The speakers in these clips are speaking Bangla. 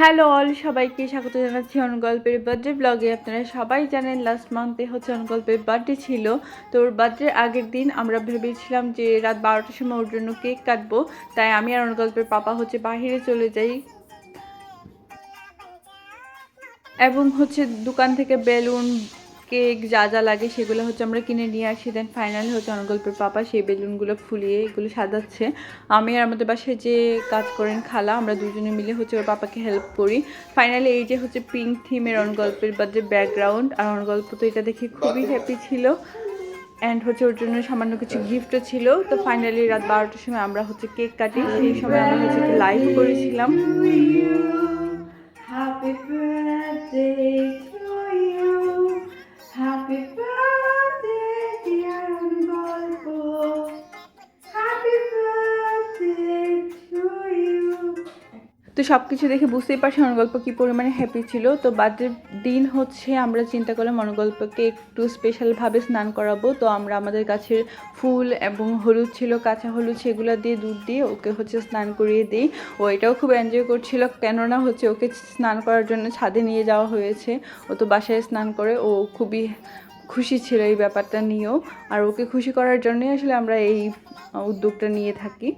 হ্যালো অল, সবাইকে স্বাগত জানাচ্ছি অনুগল্পের বার্থডে ব্লগে আপনারা সবাই জানেন লাস্ট মান্থে হচ্ছে অনুগল্পের বার্থডে ছিল। তো ওর বার্থডের আগের দিন আমরা ভেবেছিলাম যে রাত বারোটার সময় ওর জন্য কেক কাটবো। তাই আমি আর অনুগল্পের পাপা হচ্ছে বাহিরে চলে যাই। এবং হচ্ছে দোকান থেকে বেলুন কেক যা যা লাগে সেগুলো হচ্ছে আমরা কিনে নিয়ে আসি। দেন ফাইনালি হচ্ছে অনগল্পের পাপা সেই বেলুনগুলো ফুলিয়ে এগুলো সাজাচ্ছে। আমি আর আমাদের বাসায় যে কাজ করেন খালা, আমরা দুজনে মিলে হচ্ছে ওর পাপাকে হেল্প করি। ফাইনালি এই যে হচ্ছে পিঙ্ক থিমের অনগল্পের বা যে ব্যাকগ্রাউন্ড আর অনগল্প তো এটা দেখে খুবই হ্যাপি ছিল। অ্যান্ড হচ্ছে ওর জন্য সামান্য কিছু গিফটও ছিল। তো ফাইনালি রাত বারোটার সময় আমরা হচ্ছে কেক কাটি। সেই সময় আমরা হচ্ছে লাইভ করেছিলাম। তো সব কিছু দেখে বুঝতেই পারছি অনুগল্প কী পরিমাণে হ্যাপি ছিল। তো বার্থডের দিন হচ্ছে আমরা চিন্তা করলাম অনুগল্পকে একটু স্পেশালভাবে স্নান করাবো। তো আমরা আমাদের কাছের ফুল এবং হলুদ ছিল, কাঁচা হলুদ সেগুলো দিয়ে দুধ দিয়ে ওকে হচ্ছে স্নান করিয়ে দিই। ও এটাও খুব এনজয় করছিল, কেননা হচ্ছে ওকে স্নান করার জন্য ছাদে নিয়ে যাওয়া হয়েছে। ও তো বাসায় স্নান করে ও খুবই খুশি ছিল এই ব্যাপারটা নিয়েও। আর ওকে খুশি করার জন্যই আসলে আমরা এই উদ্যোগটা নিয়ে থাকি।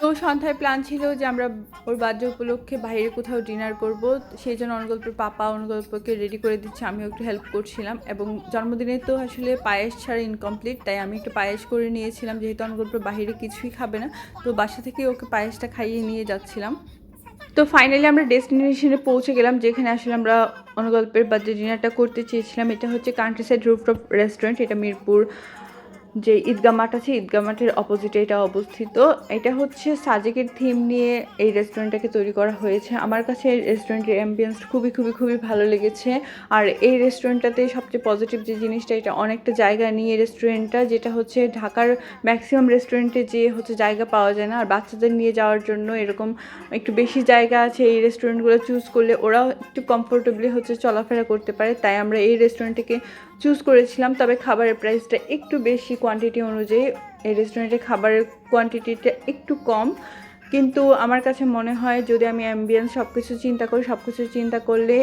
তো সন্ধ্যায় প্ল্যান ছিল যে আমরা ওর বার্থডে উপলক্ষে বাইরে কোথাও ডিনার করব। সেই জন্য অনুগল্পের পাপা অনুগল্পকে রেডি করে দিচ্ছে, আমিও একটু হেল্প করছিলাম এবং জন্মদিনে তো আসলে পায়েস ছাড়া ইনকমপ্লিট তাই আমি একটু পায়েস করে নিয়েছিলাম। যেহেতু অনুগল্প বাইরে কিছুই খাবে না, তো বাসা থেকে ওকে পায়েসটা খাইয়ে নিয়ে যাচ্ছিলাম। তো ফাইনালি আমরা ডেস্টিনেশনে পৌঁছে গেলাম, যেখানে আসলে আমরা অনুগল্পের বার্থডে ডিনারটা করতে চেয়েছিলাম। এটা হচ্ছে কান্ট্রি সাইড রুফটপ রেস্টুরেন্ট এটা মিরপুর যে ঈদগা মাঠ আছে ঈদগা মাঠের অপোজিটে এটা অবস্থিত। এটা হচ্ছে সাজেকের থিম নিয়ে এই রেস্টুরেন্টটাকে তৈরি করা হয়েছে। আমার কাছে এই রেস্টুরেন্টের অ্যাম্বিয়েন্স খুবই খুবই খুবই ভালো লেগেছে। আর এই রেস্টুরেন্টটাতে সবচেয়ে পজিটিভ যে জিনিসটা, এটা অনেকটা জায়গা নিয়ে রেস্টুরেন্টটা যেটা হচ্ছে ঢাকার ম্যাক্সিমাম রেস্টুরেন্টে যে হচ্ছে জায়গা পাওয়া যায় না। আর বাচ্চাদের নিয়ে যাওয়ার জন্য এরকম একটু বেশি জায়গা আছে এই রেস্টুরেন্টগুলো চুজ করলে। ওরাও একটু কমফোর্টেবলি হচ্ছে চলাফেরা করতে পারে। তাই আমরা এই রেস্টুরেন্টটিকে চুজ করেছিলাম। তবে খাবারের প্রাইসটা একটু বেশি কোয়ান্টিটি অনুযায়ী এই রেস্টুরেন্টে খাবারের কোয়ান্টিটিটা একটু কম। কিন্তু আমার কাছে মনে হয় যদি আমি অ্যাম্বিয়েন্স সব কিছু চিন্তা করি সব কিছু চিন্তা করলে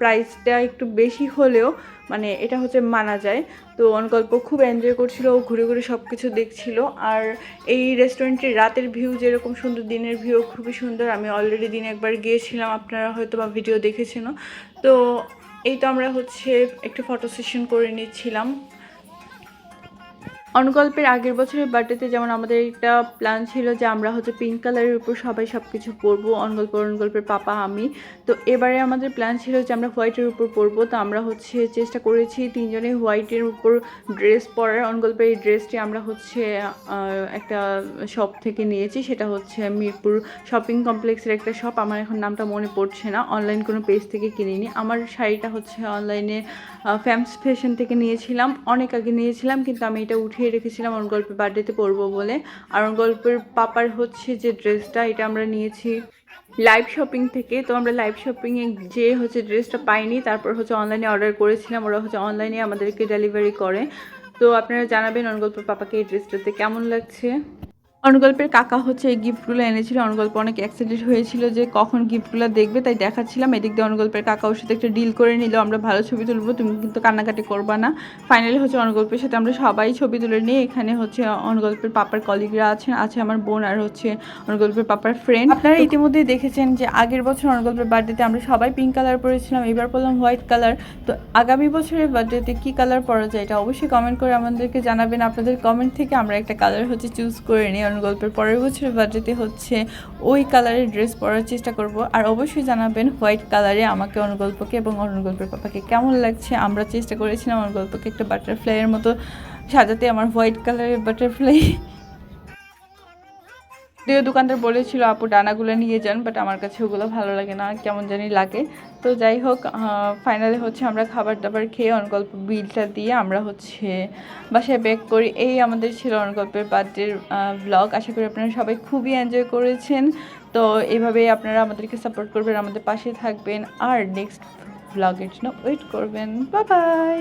প্রাইসটা একটু বেশি হলেও মানে এটা হচ্ছে মানা যায়। তো অনকল্প খুব এনজয় করছিল, ও ঘুরে ঘুরে সব কিছু দেখছিল। আর এই রেস্টুরেন্টের রাতের ভিউ যেরকম সুন্দর, দিনের ভিউ খুবই সুন্দর। আমি অলরেডি দিন একবার গিয়েছিলাম, আপনারা হয়তো বা ভিডিও দেখেছেন তো এই তো আমরা হচ্ছে একটু ফটো সেশন করে নিচ্ছিলাম। অনুকল্পের আগের বছরের বার্থডেতে যেমন আমাদের একটা প্ল্যান ছিল যে আমরা হচ্ছে পিঙ্ক কালারের উপর সবাই সব কিছু পরবো অনুকল্প অনুকল্পের পাপা, আমি। তো এবারে আমাদের প্ল্যান ছিল যে আমরা হোয়াইটের উপর পরবো। তো আমরা হচ্ছে চেষ্টা করেছি তিনজনে হোয়াইটের উপর ড্রেস পরার। অনুকল্পের এই ড্রেসটি আমরা হচ্ছে একটা শপ থেকে নিয়েছি। সেটা হচ্ছে মিরপুর শপিং কমপ্লেক্সের একটা শপ আমার এখন নামটা মনে পড়ছে না। অনলাইন কোনো পেজ থেকে কিনিনি। আমার শাড়িটা হচ্ছে অনলাইনে ফ্যামস ফ্যাশন থেকে নিয়েছিলাম। অনেক আগে নিয়েছিলাম, কিন্তু আমি এটা উঠিয়ে রেখেছিলাম অরুণ গল্পের বার্থডেতে পরবো বলে। আর ওর গল্পের পাপার হচ্ছে যে ড্রেসটা এটা আমরা নিয়েছি লাইভ শপিং থেকে। তো আমরা লাইভ শপিংয়ে যে হচ্ছে ড্রেসটা পাইনি, তারপর হচ্ছে অনলাইনে অর্ডার করেছিলাম। ওরা হচ্ছে অনলাইনে আমাদেরকে ডেলিভারি করে। তো আপনারা জানাবেন অনুগল্পের পাপাকে এই ড্রেসটাতে কেমন লাগছে? অনুগল্পের কাকা হচ্ছে এই গিফটগুলো এনেছিল। অনুগল্প অনেক অ্যাক্সিডেন্ট হয়েছিল যে কখন গিফটগুলো দেখবে তাই দেখাচ্ছিলাম। এদিক দিয়ে অনুগল্পের কাকা ওর সাথে একটা ডিল করে নিল আমরা ভালো ছবি তুলবো তুমি কিন্তু কান্নাকাটি করবা না। ফাইনালি হচ্ছে অনুগল্পের সাথে আমরা সবাই ছবি তুলে নিয়ে এখানে হচ্ছে অনুগল্পের পাপার কলিগরা আছেন আছে আমার বোন আর হচ্ছে অনুগল্পের পাপার ফ্রেন্ড আপনারা ইতিমধ্যেই দেখেছেন যে আগের বছর অনুগল্পের বার্থডেতে আমরা সবাই পিঙ্ক কালার পরেছিলাম এবার পরলাম হোয়াইট কালার তো আগামী বছরের বার্থডেতে কী কালার পরা যায় এটা অবশ্যই কমেন্ট করে আমাদেরকে জানাবেন। আপনাদের কমেন্ট থেকে আমরা একটা কালার হচ্ছে চুজ করে নিই। অনুগল্পের পরের বছরের বার্থডেতে হচ্ছে ওই কালারের ড্রেস পরার চেষ্টা করব। আর অবশ্যই জানাবেন হোয়াইট কালারে আমাকে অনুগল্পকে এবং অনুগল্পের পাপাকে কেমন লাগছে। আমরা চেষ্টা করেছিলাম অনুগল্পকে একটা বাটারফ্লাইয়ের মতো সাজাতে। আমার হোয়াইট কালারের বাটারফ্লাই যদিও দোকানদার বলেছিল, আপু, ডানাগুলো নিয়ে যান বাট আমার কাছে ওগুলো ভালো লাগে না, কেমন জানি লাগে। তো যাই হোক ফাইনালি হচ্ছে আমরা খাবার দাবার খেয়ে অনগল্প বিলটা দিয়ে আমরা হচ্ছে বাসায় ব্যাক করি। এই আমাদের ছিল অনগল্পের বার্থডের ব্লগ আশা করি আপনারা সবাই খুবই এনজয় করেছেন। তো এইভাবেই আপনারা আমাদেরকে সাপোর্ট করবেন, আমাদের পাশে থাকবেন। আর নেক্সট ব্লগের জন্য ওয়েট করবেন। Bye bye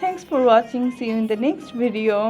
thanks for watching see you in the next video